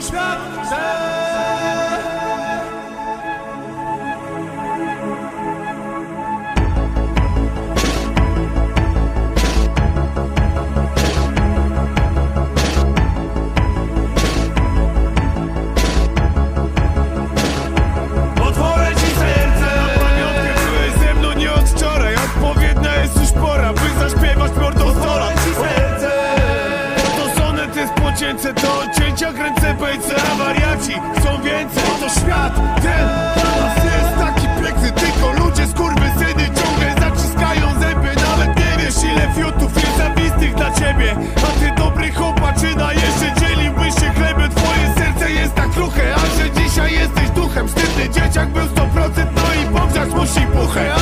Stones jest pocięcie To cięcia kręcę bejce A wariaci chcą więcej. To świat ten dla nas jest taki piękny Tylko ludzie skurwysyny ciągle zaciskają zęby. Nawet nie wiesz ile fiutów jest zawistych dla ciebie. A ty dobry chłopaczyna Jeszcze dzieliłbyś się chlebem. Twoje serce jest tak kruche A że dzisiaj jesteś duchem. Sztywny dzieciak był 100% No i pogrzać musi puchę